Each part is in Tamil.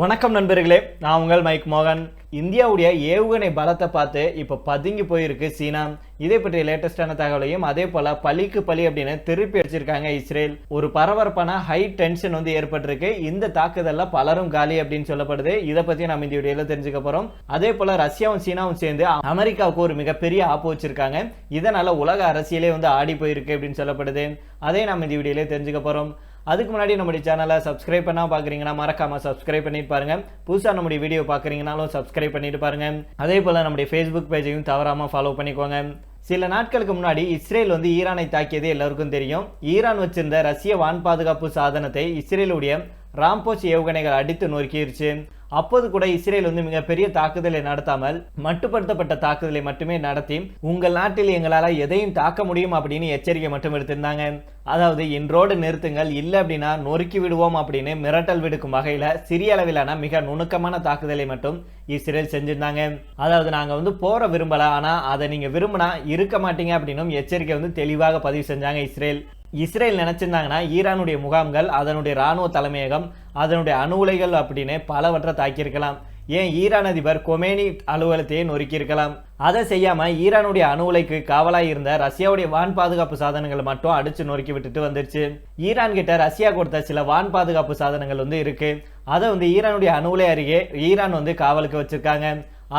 வணக்கம் நண்பர்களே நான் உங்கள் மைக் மோகன். இந்தியாவுடைய ஏவுகணை பலத்தை பார்த்து இப்போ பதுங்கி போயிருக்கு சீனா. இதை பற்றிய லேட்டஸ்டான தகவலையும் அதே போல பலிக்கு பலி அப்படின்னு திருப்பி அடிச்சிருக்காங்க இஸ்ரேல். ஒரு பரபரப்பான ஹை டென்ஷன் வந்து ஏற்பட்டிருக்கு. இந்த தாக்குதல்ல பலரும் காலி அப்படின்னு சொல்லப்படுது. இதை பத்தி நம்ம இந்த வீடியோல தெரிஞ்சுக்க போறோம். அதே போல ரஷ்யாவும் சீனாவும் சேர்ந்து அமெரிக்காவுக்கு ஒரு மிகப்பெரிய ஆப்பு வச்சிருக்காங்க. இதனால உலக அரசியலே வந்து ஆடி போயிருக்கு அப்படின்னு சொல்லப்படுது. அதே நம்ம இந்த வீடியோல தெரிஞ்சுக்க போறோம். அதுக்கு முன்னாடி நம்முடைய சேனலை சப்ஸ்கிரைப் பண்ணால் பார்க்குறீங்கன்னா மறக்காமல் சப்ஸ்கிரைப் பண்ணிட்டு பாருங்க. புதுசாக நம்முடைய வீடியோ பார்க்குறீங்கனாலும் சப்ஸ்கிரைப் பண்ணிட்டு பாருங்க. அதே போல் நம்முடைய ஃபேஸ்புக் பேஜையும் தவறாமல் ஃபாலோ பண்ணிக்கோங்க. சில நாட்களுக்கு முன்னாடி இஸ்ரேல் வந்து ஈரானை தாக்கியது எல்லாருக்கும் தெரியும். ஈரான் வச்சிருந்த ரஷ்ய வான் பாதுகாப்பு சாதனத்தை இஸ்ரேலுடைய ராம்போஸ் ஏவுகணைகள் அடித்து நொறுக்கிருச்சு. அப்போது கூட இஸ்ரேல் வந்து மிகப்பெரிய தாக்குதலை நடத்தாமல் மட்டுப்படுத்தப்பட்ட தாக்குதலை மட்டுமே நடத்தி உங்கள் நாட்டில் எங்களால் எதையும் தாக்க முடியும் அப்படின்னு எச்சரிக்கை மட்டும் எடுத்திருந்தாங்க. அதாவது இன்றோடு நிறுத்துங்கள் இல்லை அப்படின்னா நொறுக்கி விடுவோம் அப்படின்னு மிரட்டல் விடுக்கும் வகையில் சிறிய அளவிலான மிக நுணுக்கமான தாக்குதலை மட்டும் இஸ்ரேல் செஞ்சிருந்தாங்க. அதாவது நாங்கள் வந்து போற விரும்பல ஆனால் அதை நீங்கள் விரும்பினா இருக்க மாட்டீங்க அப்படின்னும் எச்சரிக்கை வந்து தெளிவாக பதிவு செஞ்சாங்க இஸ்ரேல். இஸ்ரேல் நினச்சிருந்தாங்கன்னா ஈரானுடைய முகாம்கள் அதனுடைய ராணுவ தலைமையகம் அதனுடைய அணு உலைகள் அப்படின்னு பலவற்றை தாக்கியிருக்கலாம். ஏன் ஈரான் அதிபர் கொமேனி அலுவலகத்தையே நொறுக்கியிருக்கலாம்? அதை செய்யாமல் ஈரானுடைய அணு உலைக்கு காவலாக இருந்த ரஷ்யாவுடைய வான் பாதுகாப்பு சாதனங்களை மட்டும் அடிச்சு நொறுக்கி விட்டுட்டு வந்துருச்சு. ஈரான் கிட்ட ரஷ்யா கொடுத்த சில வான் பாதுகாப்பு சாதனங்கள் வந்து இருக்கு. அதை வந்து ஈரானுடைய அணு உலை அருகே ஈரான் வந்து காவலுக்கு வச்சிருக்காங்க.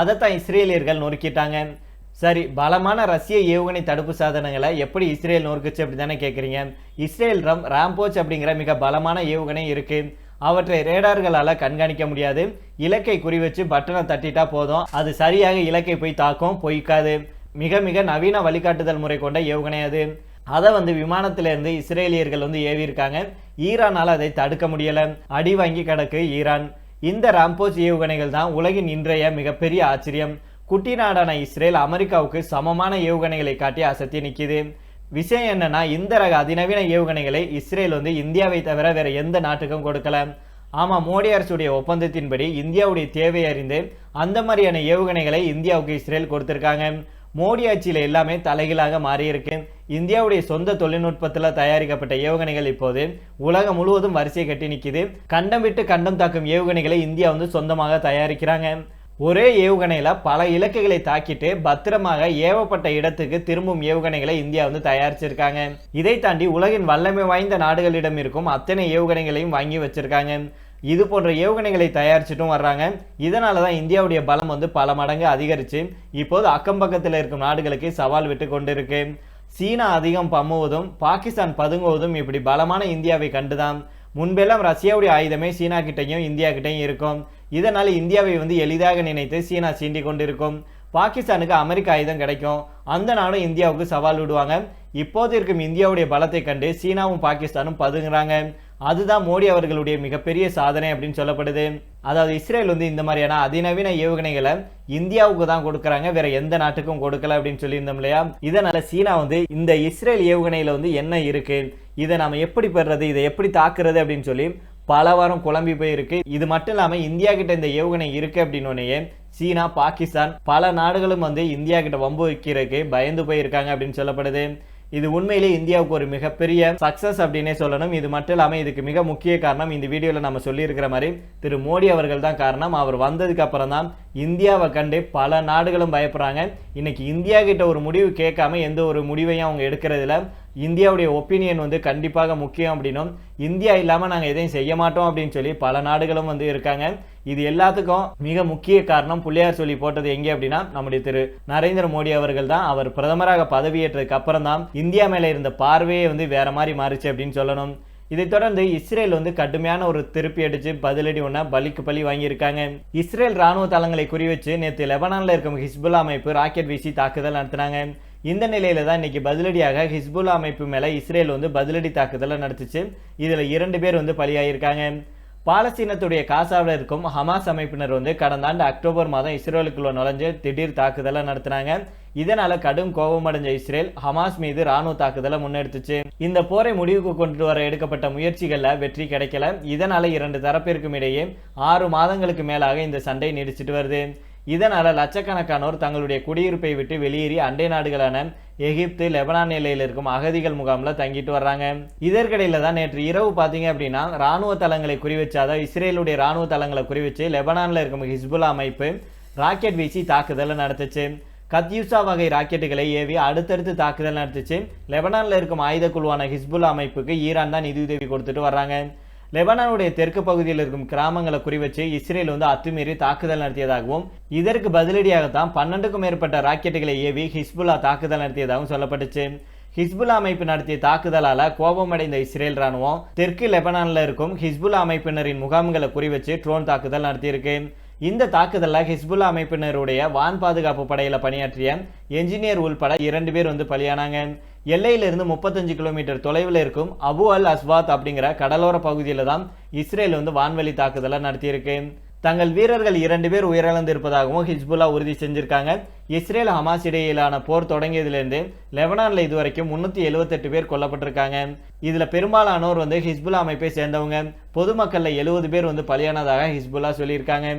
அதைத்தான் இஸ்ரேலியர்கள் நொறுக்கிட்டாங்க. சரி பலமான ரஷ்ய ஏவுகணை தடுப்பு சாதனங்களை எப்படி இஸ்ரேல் நொறுக்குச்சு அப்படி தானே கேட்குறீங்க இஸ்ரேல் ரம் ராம்போச் அப்படிங்கிற மிக பலமான ஏவுகணை இருக்குது அவற்றை ரேடார்களால் கண்காணிக்க முடியாது. இலக்கை குறி வச்சு பட்டனை தட்டிட்டா போதும். அது சரியாக இலக்கை போய் தாக்கும் பொய்க்காது. மிக மிக நவீன வழிகாட்டுதல் முறை கொண்ட ஏவுகணை அது. அதை வந்து விமானத்திலிருந்து இஸ்ரேலியர்கள் வந்து ஏவியிருக்காங்க. ஈரானால் அதை தடுக்க முடியலை. அடி வாங்கி கிடக்கு ஈரான். இந்த ராம்போச் ஏவுகணைகள் தான் உலகின் இன்றைய மிகப்பெரிய ஆச்சரியம். குட்டி நாடான இஸ்ரேல் அமெரிக்காவுக்கு சமமான ஏவுகணைகளை காட்டி அசத்தி நிற்கிது விஷயம் என்னன்னா இந்த ரக அதிநவீன ஏவுகணைகளை இஸ்ரேல் வந்து இந்தியாவை தவிர வேற எந்த நாட்டுக்கும் கொடுக்கல. ஆமா மோடி அரசுடைய ஒப்பந்தத்தின்படி இந்தியாவுடைய தேவை அறிந்து அந்த மாதிரியான ஏவுகணைகளை இந்தியாவுக்கு இஸ்ரேல் கொடுத்திருக்காங்க. மோடி ஆட்சியில் எல்லாமே தலைகீழாக மாறியிருக்கு. இந்தியாவுடைய சொந்த தொழில்நுட்பத்தில் தயாரிக்கப்பட்ட ஏவுகணைகள் இப்போது உலகம் முழுவதும் வரிசை கட்டி நிற்கிது கண்டம் விட்டு கண்டம் தாக்கும் ஏவுகணைகளை இந்தியா வந்து சொந்தமாக தயாரிக்கிறாங்க. ஒரே ஏவுகணையில் பல இலக்குகளை தாக்கிட்டு பத்திரமாக ஏவப்பட்ட இடத்துக்கு திரும்பும் ஏவுகணைகளை இந்தியா வந்து தயாரிச்சிருக்காங்க. இதை தாண்டி உலகின் வல்லமை வாய்ந்த நாடுகளிடம் இருக்கும் அத்தனை ஏவுகணைகளையும் வாங்கி வச்சிருக்காங்க. இது போன்ற ஏவுகணைகளை தயாரிச்சிட்டும் வர்றாங்க. இதனால தான் இந்தியாவுடைய பலம் வந்து பல மடங்கு அதிகரிச்சு இப்போது அக்கம் பக்கத்தில் இருக்கும் நாடுகளுக்கு சவால் விட்டு கொண்டிருக்கு. சீனா அதிகம் பம்முவதும் பாகிஸ்தான் பதுங்குவதும் இப்படி பலமான இந்தியாவை கண்டுதான். முன்பெல்லாம் ரஷ்யாவுடைய ஆயுதமே சீனா கிட்டையும் இந்தியா கிட்டையும் இருக்கும். இதனால் இந்தியாவை வந்து எளிதாக நினைத்து சீனா சீண்டிக் கொண்டிருக்கும். பாகிஸ்தானுக்கு அமெரிக்க ஆயுதம் கிடைக்கும். அந்த நாடும் இந்தியாவுக்கு சவால் விடுவாங்க. இப்போது இருக்கும் இந்தியாவுடைய பலத்தை கண்டு சீனாவும் பாகிஸ்தானும் பதுங்குறாங்க. அதுதான் மோடி அவர்களுடைய மிகப்பெரிய சாதனை அப்படின்னு சொல்லப்படுது. அதாவது இஸ்ரேல் வந்து இந்த மாதிரியான அதிநவீன ஏவுகணைகளை இந்தியாவுக்கு தான் கொடுக்குறாங்க. வேற எந்த நாட்டுக்கும் கொடுக்கல அப்படின்னு சொல்லியிருந்தோம் இல்லையா? இதனால சீனா வந்து இந்த இஸ்ரேல் ஏவுகணையில வந்து என்ன இருக்கு? இதை நாம எப்படி பெறுறது? இதை எப்படி தாக்குறது அப்படின்னு சொல்லி பல வாரம் குழம்பி போயிருக்கு. இது மட்டும் இல்லாம இந்தியா கிட்ட இந்த ஏவுகணை இருக்கு அப்படின்னோடனே சீனா பாகிஸ்தான் பல நாடுகளும் வந்து இந்தியா கிட்ட வம்பு வைக்கிறதுக்கு பயந்து போயிருக்காங்க அப்படின்னு சொல்லப்படுது. இது உண்மையிலே இந்தியாவுக்கு ஒரு மிகப்பெரிய சக்சஸ் அப்படின்னே சொல்லணும். இது மட்டும் இல்லாமல் இதுக்கு மிக முக்கிய காரணம் இந்த வீடியோவில் நம்ம சொல்லியிருக்கிற மாதிரி திரு மோடி அவர்கள் தான் காரணம். அவர் வந்ததுக்கு அப்புறம் தான் இந்தியாவை கண்டு பல நாடுகளும் பயப்படுறாங்க. இன்னைக்கு இந்தியா கிட்ட ஒரு முடிவு கேட்காம எந்த ஒரு முடிவையும் அவங்க எடுக்கிறதுல இந்தியாவுடைய ஒப்பீனியன் வந்து கண்டிப்பாக முக்கியம் அப்படின்னும். இந்தியா இல்லாமல் நாங்கள் எதையும் செய்ய மாட்டோம் அப்படின்னு சொல்லி பல நாடுகளும் வந்து இருக்காங்க. இது எல்லாத்துக்கும் மிக முக்கிய காரணம் புள்ளியார் சொல்லி போட்டது எங்கே அப்படின்னா நம்முடைய திரு நரேந்திர மோடி அவர்கள் தான். அவர் பிரதமராக பதவியேற்றதுக்கு அப்புறம் தான் இந்தியா மேலே இருந்த பார்வையே வந்து வேற மாதிரி மாறுச்சு அப்படின்னு சொல்லணும். இதைத் தொடர்ந்து இஸ்ரேல் வந்து கடுமையான ஒரு திருப்பி அடிச்சு பதிலடி ஒன்றா பலிக்கு பலி வாங்கியிருக்காங்க. இஸ்ரேல் ராணுவ தளங்களை குறிவச்சு நேற்று லெபனானில் இருக்கும் ஹிஸ்புல்லா அமைப்பு ராக்கெட் வீசி தாக்குதல் நடத்தினாங்க. இந்த நிலையில தான் இன்னைக்கு பதிலடியாக ஹிஸ்புல்லா அமைப்பு மேலே இஸ்ரேல் வந்து பதிலடி தாக்குதலை நடத்துச்சு. இதில் இரண்டு பேர் வந்து பலியாகியிருக்காங்க பாலஸ்தீனத்துடைய காசாவில் இருக்கும் ஹமாஸ் அமைப்பினர் வந்து கடந்த ஆண்டு அக்டோபர் மாதம் இஸ்ரேலுக்குள்ள நுழைஞ்சு திடீர் தாக்குதலை நடத்தினாங்க. இதனால கடும் கோபமடைஞ்ச இஸ்ரேல் ஹமாஸ் மீது ராணுவ தாக்குதலை முன்னெடுத்துச்சு. இந்த போரை முடிவுக்கு கொண்டு வர எடுக்கப்பட்ட முயற்சிகள்ல வெற்றி கிடைக்கல. இதனால இரண்டு தரப்பிற்கும் இடையே ஆறு மாதங்களுக்கு மேலாக இந்த சண்டை நீடிச்சிட்டு வருது. இதனால லட்சக்கணக்கானோர் தங்களுடைய குடியிருப்பை விட்டு வெளியேறி அண்டை நாடுகளான எகிப்து லெபனான் எல்லையில் இருக்கும் அகதிகள் முகாமில் தங்கிட்டு வர்றாங்க. இதற்கிடையில் தான் நேற்று இரவு பார்த்தீங்க அப்படின்னா ராணுவ தளங்களை குறிவச்சு அதாவது இஸ்ரேலுடைய ராணுவ தளங்களை குறிவச்சு லெபனானில் இருக்கும் ஹிஸ்புல்லா அமைப்பு ராக்கெட் வீசி தாக்குதலை நடத்துச்சு. கத்யூசா வகை ராக்கெட்டுகளை ஏவி அடுத்தடுத்து தாக்குதல் நடத்துச்சு. லெபனானில் இருக்கும் ஆயுத குழுவான ஹிஸ்புல்லா அமைப்புக்கு ஈரான் தான் நிதியுதவி கொடுத்துட்டு வர்றாங்க. லெபனானுடைய தெற்கு பகுதியில் இருக்கும் கிராமங்களை குறிவச்சு இஸ்ரேல் வந்து அத்துமீறி தாக்குதல் நடத்தியதாகவும் இதற்கு பதிலடியாகத்தான் பன்னெண்டுக்கும் மேற்பட்ட ராக்கெட்டுகளை ஏவி ஹிஸ்புல்லா தாக்குதல் நடத்தியதாகவும் சொல்லப்பட்டுச்சு. ஹிஸ்புல்லா அமைப்பு நடத்திய தாக்குதலால் கோபமடைந்த இஸ்ரேல் ராணுவம் தெற்கு லெபனானில் இருக்கும் ஹிஸ்புல்லா அமைப்பினரின் முகாம்களை குறிவச்சு ட்ரோன் தாக்குதல் நடத்தியிருக்கு. இந்த தாக்குதலில் ஹிஸ்புல்லா அமைப்பினருடைய வான் பாதுகாப்பு படையில் பணியாற்றிய என்ஜினியர் உள்பட இரண்டு பேர் வந்து பலியானாங்க. எல்லையிலிருந்து முப்பத்தஞ்சு கிலோமீட்டர் தொலைவில் இருக்கும் அபு அல் அஸ்வாத் அப்படிங்கிற கடலோர பகுதியில் தான் இஸ்ரேல் வந்து வான்வெளி தாக்குதலை நடத்தியிருக்கு. தங்கள் வீரர்கள் இரண்டு பேர் உயிரிழந்திருப்பதாகவும் ஹிஸ்புல்லா உறுதி செஞ்சிருக்காங்க. இஸ்ரேல் ஹமாஸ் இடையிலான போர் தொடங்கியதிலிருந்து லெபனானில் இதுவரைக்கும் முன்னூத்தி எழுபத்தெட்டு பேர் கொல்லப்பட்டிருக்காங்க. இதுல பெரும்பாலானோர் வந்து ஹிஸ்புல்லா அமைப்பை சேர்ந்தவங்க. பொதுமக்கள்ல எழுபது பேர் வந்து பலியானதாக ஹிஸ்புல்லா சொல்லியிருக்காங்க.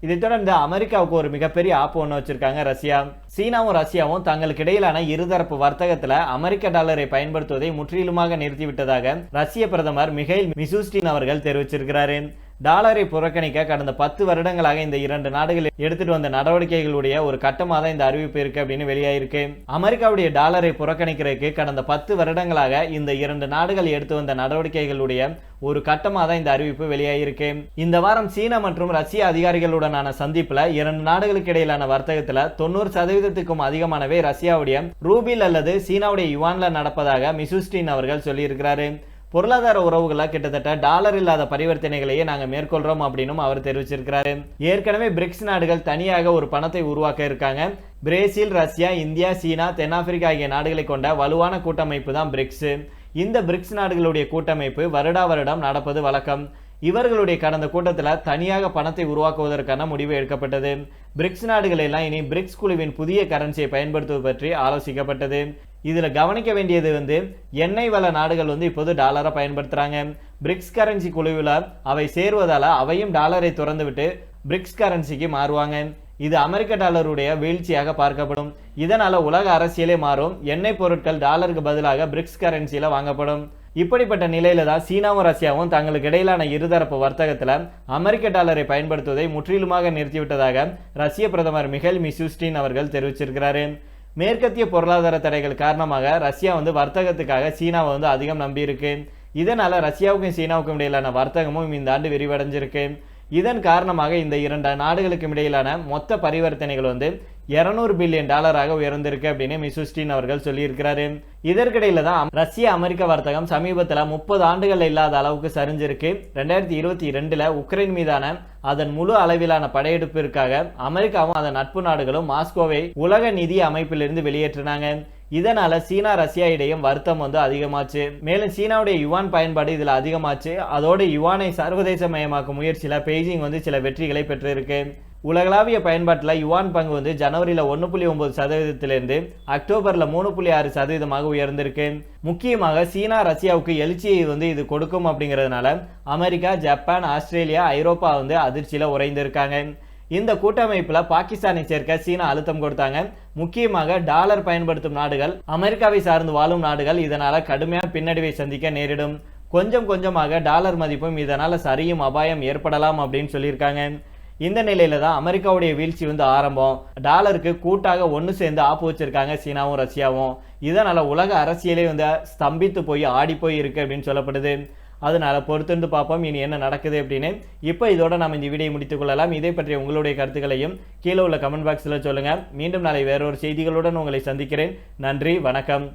இதைத் தொடர்ந்து அமெரிக்காவுக்கு ஒரு மிகப்பெரிய ஆப்பு ஒன்று வச்சிருக்காங்க ரஷ்யா. சீனாவும் ரஷ்யாவும் தங்களுக்கு இடையிலான இருதரப்பு வர்த்தகத்தில் அமெரிக்க டாலரை பயன்படுத்துவதை முற்றிலுமாக நிறுத்திவிட்டதாக ரஷ்ய பிரதமர் மிகைல் மிசூஸ்டின் அவர்கள் தெரிவிச்சிருக்கிறாரு. டாலரை புறக்கணிக்க கடந்த பத்து வருடங்களாக இந்த இரண்டு நாடுகள் எடுத்துட்டு வந்த நடவடிக்கைகளுடைய ஒரு கட்டமாக தான் இந்த அறிவிப்பு இருக்கு அப்படின்னு வெளியாயிருக்கு. அமெரிக்காவுடைய டாலரை புறக்கணிக்கிறதுக்கு கடந்த பத்து வருடங்களாக இந்த இரண்டு நாடுகள் எடுத்து வந்த நடவடிக்கைகளுடைய ஒரு கட்டமாக தான் இந்த அறிவிப்பு வெளியாயிருக்கு. இந்த வாரம் சீனா மற்றும் ரஷ்ய அதிகாரிகளுடனான சந்திப்பில் இரண்டு நாடுகளுக்கு இடையிலான வர்த்தகத்தில் தொண்ணூறு சதவீதத்துக்கும் அதிகமானவை ரஷ்யாவுடைய ரூபில் அல்லது சீனாவுடைய யுவான்ல நடப்பதாக மிசுஸ்டின் அவர்கள் சொல்லியிருக்கிறாரு. பொருளாதார உறவுகளை கிட்டத்தட்ட டாலர் இல்லாத பரிவர்த்தனைகளையே நாங்கள் மேற்கொள்கிறோம் அப்படின்னும் அவர் தெரிவிச்சிருக்கிறாரு. ஏற்கனவே பிரிக்ஸ் நாடுகள் தனியாக ஒரு பணத்தை உருவாக்க இருக்காங்க. பிரேசில் ரஷ்யா இந்தியா சீனா தென்னாப்பிரிக்கா ஆகிய நாடுகளை கொண்ட வலுவான கூட்டமைப்பு தான் பிரிக்ஸ் இந்த பிரிக்ஸ் நாடுகளுடைய கூட்டமைப்பு வருடா வருடம் நடப்பது வழக்கம். இவர்களுடைய கடந்த கூட்டத்தில் தனியாக பணத்தை உருவாக்குவதற்கான முடிவு எடுக்கப்பட்டது. பிரிக்ஸ் நாடுகள் எல்லாம் இனி பிரிக்ஸ் குழுவின் புதிய கரன்சியை பயன்படுத்துவது பற்றி ஆலோசிக்கப்பட்டது. இதில் கவனிக்க வேண்டியது வந்து எண்ணெய் வள நாடுகள் வந்து இப்போது டாலரை பயன்படுத்துகிறாங்க பிரிக்ஸ் கரன்சி குழுவில் அவை சேருவதால் அவையும் டாலரை திறந்து விட்டு பிரிக்ஸ் கரன்சிக்கு மாறுவாங்க. இது அமெரிக்க டாலருடைய வீழ்ச்சியாக பார்க்கப்படும். இதனால் உலக அரசியலே மாறும். எண்ணெய் பொருட்கள் டாலருக்கு பதிலாக பிரிக்ஸ் கரன்சியில் வாங்கப்படும். இப்படிப்பட்ட நிலையில தான் சீனாவும் ரஷ்யாவும் தங்களுக்கு இடையிலான இருதரப்பு வர்த்தகத்தில் அமெரிக்க டாலரை பயன்படுத்துவதை முற்றிலுமாக நிறுத்திவிட்டதாக ரஷ்ய பிரதமர் மிகைல் மிசூஸ்டின் அவர்கள் தெரிவிச்சிருக்கிறாரு. மேற்கத்திய பொருளாதார தடைகள் காரணமாக ரஷ்யா வந்து வர்த்தகத்துக்காக சீனாவை வந்து அதிகம் நம்பியிருக்கு. இதனால் ரஷ்யாவுக்கும் சீனாவுக்கும் இடையிலான வர்த்தகமும் இந்த ஆண்டு விரிவடைஞ்சிருக்கு. இதன் காரணமாக இந்த இரண்டு நாடுகளுக்கும் இடையிலான மொத்த பரிவர்த்தனைகள் வந்து இருநூறு பில்லியன் டாலராக உயர்ந்திருக்கு அப்படின்னு மிசுஸ்டின் அவர்கள் சொல்லியிருக்கிறாரு. இதற்கிடையில தான் ரஷ்ய அமெரிக்க வர்த்தகம் சமீபத்தில் முப்பது ஆண்டுகள் இல்லாத அளவுக்கு சரிஞ்சிருக்கு. ரெண்டாயிரத்தி இருபத்தி ரெண்டுல உக்ரைன் மீதான அதன் முழு அளவிலான படையெடுப்பிற்காக அமெரிக்காவும் அதன் நட்பு நாடுகளும் மாஸ்கோவை உலக நிதி அமைப்பிலிருந்து வெளியேற்றினாங்க. இதனால் சீனா ரஷ்யா இடையும் வருத்தம் வந்து அதிகமாச்சு. மேலும் சீனாவுடைய யுவான் பயன்பாடு இதில் அதிகமாச்சு. அதோடு யுவானை சர்வதேச மயமாக்கும் முயற்சியில் பெய்ஜிங் வந்து சில வெற்றிகளை பெற்றிருக்கு. உலகளாவிய பயன்பாட்டில் யுவான் பங்கு வந்து ஜனவரியில் ஒன்று புள்ளி ஒன்பது சதவீதத்திலிருந்து அக்டோபரில் மூணு புள்ளி ஆறு சதவீதமாக உயர்ந்திருக்கு. முக்கியமாக சீனா ரஷ்யாவுக்கு எழுச்சியை வந்து இது கொடுக்கும் அப்படிங்கிறதுனால அமெரிக்கா ஜப்பான் ஆஸ்திரேலியா ஐரோப்பா வந்து அதிர்ச்சியில் உறைந்திருக்காங்க. இந்த கூட்டமைப்பில் பாகிஸ்தானை சேர்க்க சீனா அழுத்தம் கொடுத்தாங்க. முக்கியமாக டாலர் பயன்படுத்தும் நாடுகள் அமெரிக்காவை சார்ந்து வாழும் நாடுகள் இதனால் கடுமையான பின்னடைவை சந்திக்க நேரிடும். கொஞ்சம் கொஞ்சமாக டாலர் மதிப்பும் இதனால் சரியும் அபாயம் ஏற்படலாம் அப்படின்னு சொல்லியிருக்காங்க. இந்த நிலையில தான் அமெரிக்காவுடைய வீழ்ச்சி வந்து ஆரம்பம். டாலருக்கு கூட்டாக ஒன்று சேர்ந்து ஆப்பு வச்சிருக்காங்க சீனாவும் ரஷ்யாவும். இதனால் உலக அரசியலே வந்து ஸ்தம்பித்து போய் ஆடி போய் இருக்கு அப்படின்னு சொல்லப்படுது. அதனால பொறுத்திருந்து பார்ப்போம். இனி என்ன நடக்குது அப்படின்னு. இப்போ இதோட நம்ம இந்த வீடியோ முடித்துக்கொள்ளலாம் இதை பற்றிய உங்களுடைய கருத்துக்களையும் கீழே உள்ள கமெண்ட் பாக்ஸில் சொல்லுங்கள் மீண்டும் நாளை வேறொரு செய்திகளுடன் உங்களை சந்திக்கிறேன். நன்றி வணக்கம்.